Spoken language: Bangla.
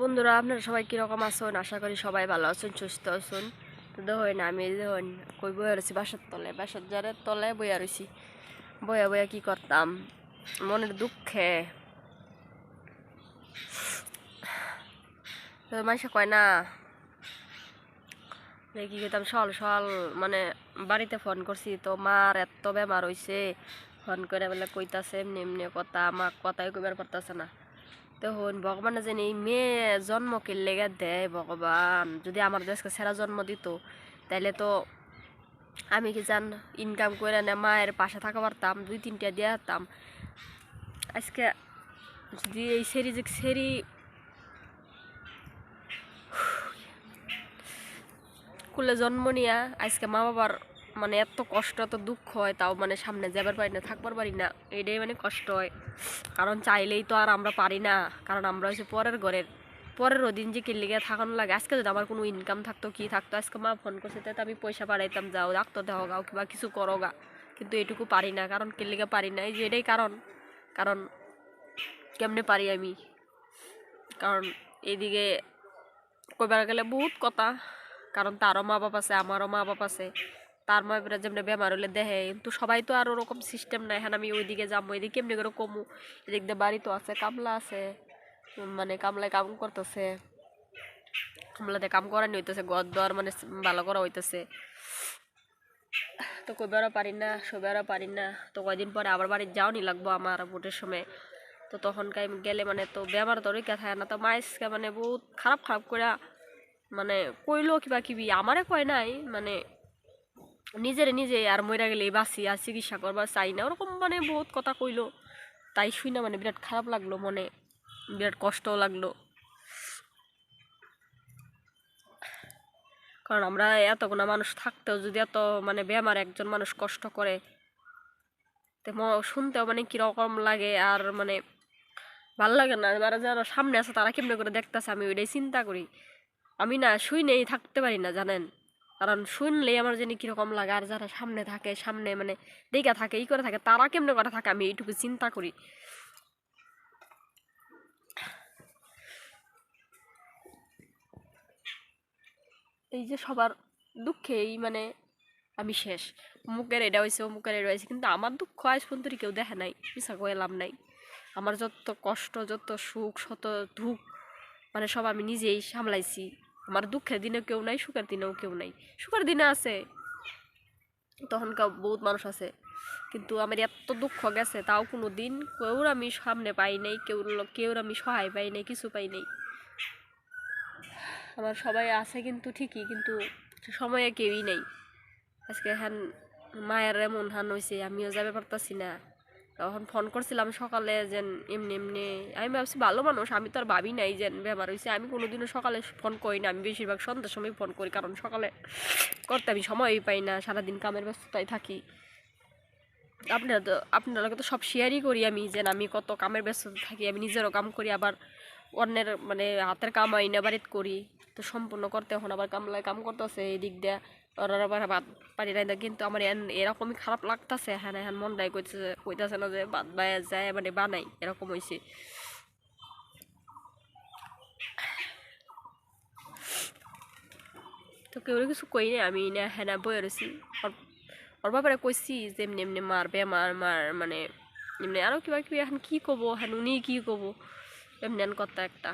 বন্ধুরা, আপনারা সবাই কীরকম আছেন? আশা করি সবাই ভালো আছেন, সুস্থ আছেন। তো দেখুন আমি দেখুন কই বইয়া রয়েছি বাসার তলে বাসার জারের তলে বইয়া রয়েছি বইয়া বইয়া কি করতাম? মনের দুঃখে। তো মানুষে কয় না কি করতাম সল সল মানে বাড়িতে ফোন করছি, তো মার এত বেমার হইছে। ফোন করে বলে কইতাছে, এমনি এমনি কথা আমাক কথাই কইবার পারতাছে না। তখন ভগবানে যেন এই মেয়ে জন্ম কে লেগে দেয় ভগবান। যদি আমার দেশকে সেরা জন্ম দিত, তাইলে তো আমি কি জান ইনকাম করে না মায়ের পাশে থাকা পারতাম, দুই তিনটা দিয়ে যেতাম আজকে যদি এই সেরি যে সেরি কুলে জন্ম নিয়া, আজকে মা বাবার মানে এত কষ্ট, এত দুঃখ হয়, তাও মানে সামনে যাবার পারি না, থাকবার পারি না, এটাই মানে কষ্ট হয়। কারণ চাইলেই তো আর আমরা পারি না, কারণ আমরা হচ্ছে পরের ঘরের, পরের দিন যে কিনলিগে থাকানো লাগে। আজকে যদি আমার কোনো ইনকাম থাকতো, কি থাকতো, আজকে মা ফোন করছে, তাই তো আমি পয়সা পাঠাইতাম, যাও, ডাক্তার দেওয়া গাও কিংবা কিছু করো গা। কিন্তু এটুকু পারি না, কারণ কিনলিগে পারি না, এই যে এটাই কারণ। কারণ কেমনে পারি আমি? কারণ এইদিকে কইবার গেলে বহুত কথা, কারণ তারও মা বাপ আছে, আমারও মা বাপ আছে। তার মা বাপরা যেমনি বেমার হলে দেহে, কিন্তু সবাই তো আর ওরকম সিস্টেম নাই। হ্যাঁ আমি ওইদিকে যাব ওইদিকে কেমনি করে কমু? এদিক দিয়ে বাড়ি তো আছে, কামলা আছে মানে কামলায় কাম করতেছে। কামলাতে কাম করানি হইতেছে, ঘর দর মানে ভালো করা হইতেছে। তো কইবারও পারি না সবারও পারি না। তো কয়দিন পরে আবার বাড়ি যাওনি লাগবো আমার ভোটের সময়। তো তখন কাই গেলে মানে তো বেমার ধরে কে থাকে না। তো মাইসকে মানে বহুত খারাপ খারাপ করে মানে কইলো কিবা কিবি, আমারে কয় নাই মানে নিজেরে নিজে আর মইরা গেলে বাঁচি আর চিকিৎসা করবার চাই না। ওরকম মানে বহুত কথা কইলো। তাই শুই না মানে বিরাট খারাপ লাগল মনে। বিরাট কষ্টও লাগল। কারণ আমরা এতগুনা মানুষ থাকতেও যদি এত মানে বেমার একজন মানুষ কষ্ট করে, তো শুনতেও মানে কীরকম লাগে আর মানে ভালো লাগে না। যারা যারা সামনে আছে তারা কেমনে করে দেখতেছে আমি ওইটাই চিন্তা করি। আমি না শুই নেই, থাকতে পারি না, জানেন? কারণ শুনলেই আমার জানি কীরকম লাগে, আর যারা সামনে থাকে, সামনে মানে দেখা থাকে, ই করে থাকে, তারা কেমনে করে থাকে, আমি এইটুকু চিন্তা করি। এই যে সবার দুঃখেই মানে আমি শেষ। মুখের এটা হয়েছে মুখের এটা হয়েছে, কিন্তু আমার দুঃখ আজ পর্যন্ত কেউ দেখে নাই মিশা লাভ নাই। আমার যত কষ্ট, যত সুখ, শত দুঃখ মানে সব আমি নিজেই সামলাইছি। আমার দুঃখের দিনে কেউ নাই, সুখের দিনেও কেউ নাই। সুখের দিনে আছে, তখনকার বহুত মানুষ আছে। কিন্তু আমার এত দুঃখ গেছে, তাও কোনো দিন কেউর আমি সামনে পাই নাই কেউ কেউর আমি সহায় পাই নাই, কিছু পাই নাই। আমার সবাই আছে কিন্তু ঠিকই, কিন্তু সময়ে কেউই নেই। আজকে হ্যান, মায়ের এমন হান হয়েছে আমিও যাবে পারতাছি না। তখন ফোন করছিলাম সকালে যে এমনি এমনি। আমি ভাবছি, ভালো মানুষ, আমি তো আর ভাবি নাই যে ব্যাপার হয়েছে আমি কোনোদিনও সকালে ফোন করি না, আমি বেশিরভাগ সন্ধ্যার সময় ফোন করি, কারণ সকালে করতে আমি সময়ই পাই না, সারাদিন কামের ব্যস্ততায় থাকি। আপনারা তো আপনারা তো সব শেয়ারই করি আমি যে আমি কত কামের ব্যস্ততা থাকি, আমি নিজেরও কাম করি, আবার অন্যের মানে হাতের কাম আইনা বাড়িতে করি। তো সম্পূর্ণ করতে এখন আবার কামলায় কাম করতেছে এই দিক দিয়ে। ওরা আবার ভাত পারি না কিন্তু আমার এরকমই খারাপ লাগতেছে। হ্যাঁ হ্যাঁ মনটাই কইতেছে কইতেছে না যে ভাত বায়া যায় মানে বানাই এরকম হয়েছে তো কেউ কিছু কই না আমি না হ্যাঁ বয়ে রয়েছি ওর ব্যাপারে কইছি যে এমনি এমনি মার বেমার মার মানে এমনি আরও কিবা কিবি এখন কি কব হ্যাঁ উনি কি কব। এমনি কথা একটা।